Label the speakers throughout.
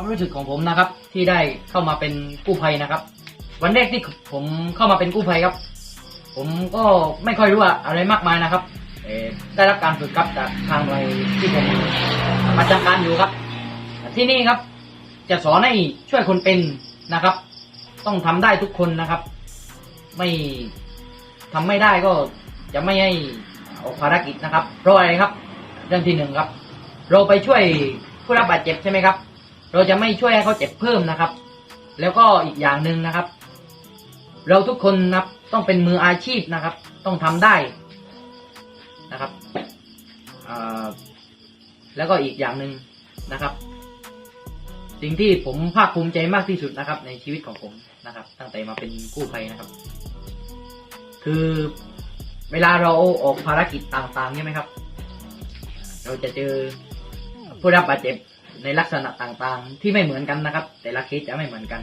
Speaker 1: ความรู้สึกของผมนะครับ ที่ได้เข้ามาเป็นกู้ภัยนะครับ วันแรกที่ผมเข้ามาเป็นกู้ภัยครับ ผมก็ไม่ค่อยรู้อะไรมากมายนะครับได้รับการฝึกครับจากทางหน่วยที่ผมประจำการอยู่ครับ ที่นี่ครับ จะสอนให้ช่วยคนเป็นนะครับ ต้องทำได้ทุกคนนะครับ ไม่ทำไม่ได้ก็จะไม่ให้ออกภารกิจนะครับเพราะอะไรครับ เรื่องที่หนึ่งครับ เราไปช่วยผู้รับบาดเจ็บใช่ไหมครับ เราจะไม่ช่วยให้เขาเจ็บเพิ่มนะครับ แล้วก็อีกอย่างหนึ่งนะครับ เราทุกคนนะครับต้องเป็นมืออาชีพนะครับ ต้องทำได้นะครับแล้วก็อีกอย่างหนึ่งนะครับ สิ่งที่ผมภาคภูมิใจมากที่สุดนะครับ ในชีวิตของผมนะครับ ตั้งแต่มาเป็นกู้ภัยนะครับ คือเวลาเราออกภารกิจต่างๆใช่ไหมครับ เราจะเจอผู้รับบาดเจ็บ ในลักษณะต่างๆ ที่ไม่เหมือนกันนะครับ แต่ละเคสจะไม่เหมือนกัน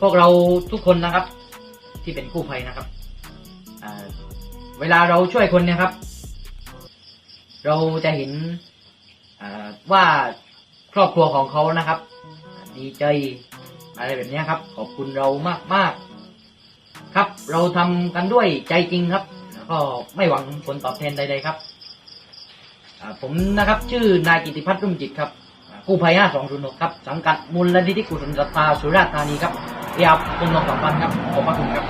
Speaker 1: พวกเราทุกคนนะครับ ที่เป็นกู้ภัยนะครับเวลาเราช่วยคนเนะครับ เราจะเห็นว่าครอบครัวของเขานะครับ ดีใจอะไรแบบนี้ครับ ขอบคุณเรามากมากๆครับ เราทำกันด้วยใจจริงครับ แล้วก็ไม่หวังผลตอบแทนใดๆครับ ผมนะครับชื่อนายกิติพัฒน์รุ่มจิตครับอ่ากู้ภัย5206ครับสังกัดมูลนิธิกุศลศรัทธาสุราษฎร์ธานีครับเอียบคุณนงสัมพันครับขอบพระคุณครับ